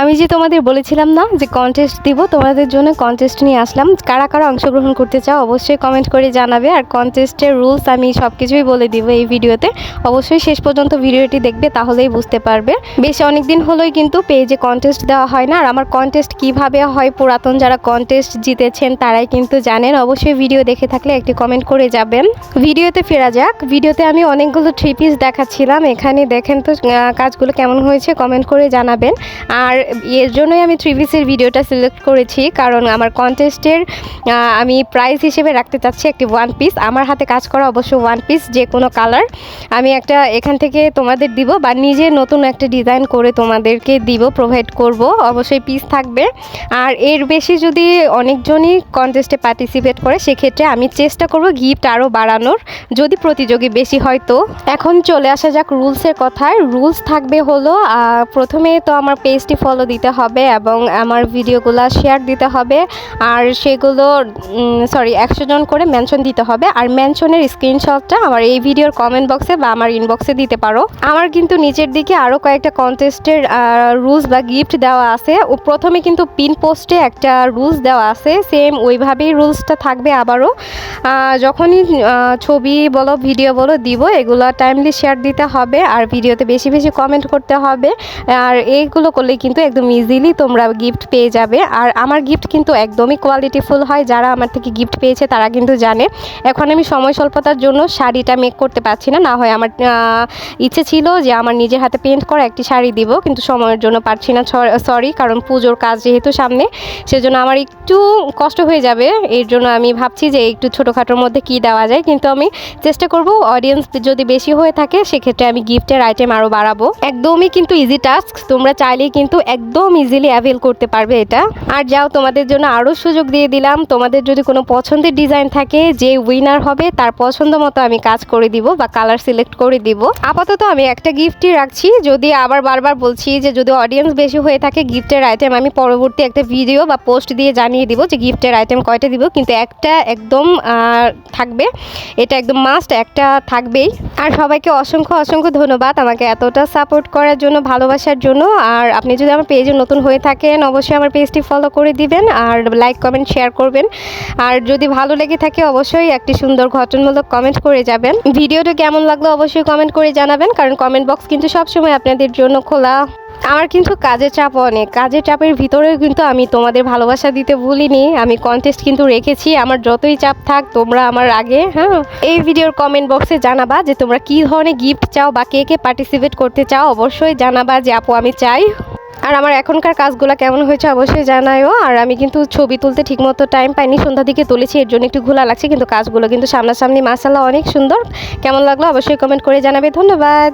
আমি যে তোমাদের বলেছিলাম না যে কন্টেস্ট দিব, তোমাদের জন্য কন্টেস্ট নিয়ে আসলাম। কারা কারা অংশগ্রহণ করতে চাও অবশ্যই কমেন্ট করে জানাবে। আর কন্টেস্টের রুলস আমি সব কিছুই বলে দিব এই ভিডিওতে অবশ্যই শেষ পর্যন্ত ভিডিওটি দেখবে, তাহলেই বুঝতে পারবে। বেশ অনেক দিন হলোই কিন্তু পেজে কন্টেস্ট দেওয়া হয় না। আর আমার কন্টেস্ট কীভাবে হয়, পুরাতন যারা কন্টেস্ট জিতেছেন তারাই কিন্তু জানেন। অবশ্যই ভিডিও দেখে থাকলে একটি কমেন্ট করে যাবেন। ভিডিওতে ফেরা যাক। ভিডিওতে আমি অনেকগুলো থ্রি পিস দেখাচ্ছিলাম। এখানে দেখেন তো কাজগুলো কেমন হয়েছে কমেন্ট করে জানাবেন। আর এর জন্যই আমি থ্রি পিসের ভিডিওটা সিলেক্ট করেছি, কারণ আমার কন্টেস্টের আমি প্রাইস হিসেবে রাখতে চাচ্ছি একটি ওয়ান পিস আমার হাতে কাজ করা অবশ্য ওয়ান পিস যে কোনো কালার আমি একটা এখান থেকে তোমাদের দিব বা নিজে নতুন একটা ডিজাইন করে তোমাদেরকে দিব প্রোভাইড করব। অবশ্যই পিস থাকবে। আর এর বেশি যদি অনেকজনই কন্টেস্টে পার্টিসিপেট করে, সেক্ষেত্রে আমি চেষ্টা করব গিফট আরও বাড়ানোর। যদি প্রতিযোগী বেশি হয় তো। এখন চলে আসা যাক রুলসের কথায়। রুলস থাকবে হলো প্রথমে তো আমার পেজটি ফলো দিতে হবে এবং আমার ভিডিওগুলো শেয়ার দিতে হবে। আর সেগুলো সরি একশো জন করে মেনশন দিতে হবে। আর মেনশনের স্ক্রিনশটটা আমার এই ভিডিওর কমেন্ট বক্সে বা আমার ইনবক্সে দিতে পারো। আমার কিন্তু নিচের দিকে আরও কয়েকটা কন্টেস্টের রুলস বা গিফট দেওয়া আছে। ও প্রথমে কিন্তু পিন পোস্টে একটা রুলস দেওয়া আছে। সেম ওইভাবেই রুলসটা থাকবে আবারও। যখনই ছবি বলো ভিডিও বলো দিব, এগুলো টাইমলি শেয়ার দিতে হবে। আর ভিডিওতে বেশি বেশি কমেন্ট করতে হবে। আর এইগুলো করলে কিন্তু একদম ইজিলি তোমরা গিফট পেয়ে যাবে। আর আমার গিফট কিন্তু একদমই কোয়ালিটিফুল হয়। যারা আমার থেকে গিফট পেয়েছে, তারা কিন্তু জানে। এখন আমি সময় স্বল্পতার জন্য শাড়িটা মেক করতে পারছি না। না হয় আমার ইচ্ছে ছিল যে আমার নিজের হাতে পেন্ট করা একটি শাড়ি দিব, কিন্তু সময়ের জন্য পারছি না। সরি কারণ পুজোর কাজ যেহেতু সামনে, সেজন্য আমার একটু কষ্ট হয়ে যাবে। এর জন্য আমি ভাবছি যে একটু ছোটোখাটোর মধ্যে কি দেওয়া যায়। কিন্তু আমি চেষ্টা করব অডিয়েন্স যদি বেশি হয়ে থাকে, সেক্ষেত্রে আমি গিফটের আইটেম আরও বাড়াবো। একদমই কিন্তু ইজি টাস্ক তোমরা চাইলেই কিন্তু একদম ইজিলি অ্যাভেল করতে পারবে এটা। আর যাও, তোমাদের জন্য আরও সুযোগ দিয়ে দিলাম। তোমাদের যদি কোনো পছন্দের ডিজাইন থাকে, যে উইনার হবে, তার পছন্দ মতো আমি কাজ করে দিব বা কালার সিলেক্ট করে দিব। আপাতত আমি একটা গিফটই রাখছি। যদি আবার বারবার বলছি যে যদি অডিয়েন্স বেশি হয়ে থাকে গিফটের আইটেম আমি পরবর্তী একটা ভিডিও বা পোস্ট দিয়ে জানিয়ে দিব যে গিফটের আইটেম কয়টা দিব। কিন্তু একটা একদম থাকবে। এটা একদম মাস্ট একটা থাকবেই। আর সবাইকে অসংখ্য অসংখ্য ধন্যবাদ আমাকে এতটা সাপোর্ট করার জন্য, ভালোবাসার জন্য। আর আপনি যদি আমার পেজে নতুন হয়ে থাকেন, অবশ্যই আমার পেজটি ফলো করে দিবেন আর লাইক কমেন্ট শেয়ার করবেন। আর যদি ভালো লেগে থাকে অবশ্যই একটি সুন্দর ঘটনমূলক কমেন্ট করে যাবেন। ভিডিওটা কেমন লাগল অবশ্যই কমেন্ট করে জানাবেন, কারণ কমেন্ট বক্স কিন্তু সবসময় আপনাদের জন্য খোলা। আমার কিন্তু কাজের চাপ অনেক, কাজের চাপের ভিতরেও কিন্তু আমি তোমাদের ভালোবাসা দিতে ভুলিনি। আমি কন্টেস্ট কিন্তু রেখেছি, আমার যতই চাপ থাক তোমরা আমার আগে হ্যাঁ? এই ভিডিওর কমেন্ট বক্সে জানাবা যে তোমরা কী ধরনের গিফট চাও বা কে কে পার্টিসিপেট করতে চাও। অবশ্যই জানাবা যে, আপু, আমি চাই। আর আমার এখনকার কাজগুলো কেমন হয়েছে অবশ্যই জানায়ও। আর আমি কিন্তু ছবি তুলতে ঠিকমতো টাইম পাইনি সন্ধ্যা দিকে তুলেছি, এর জন্য একটু ঘোলা লাগছে, কিন্তু কাজগুলো কিন্তু সামনাসামনি মাসাল্লাহ অনেক সুন্দর। কেমন লাগল অবশ্যই কমেন্ট করে জানাবে, ধন্যবাদ।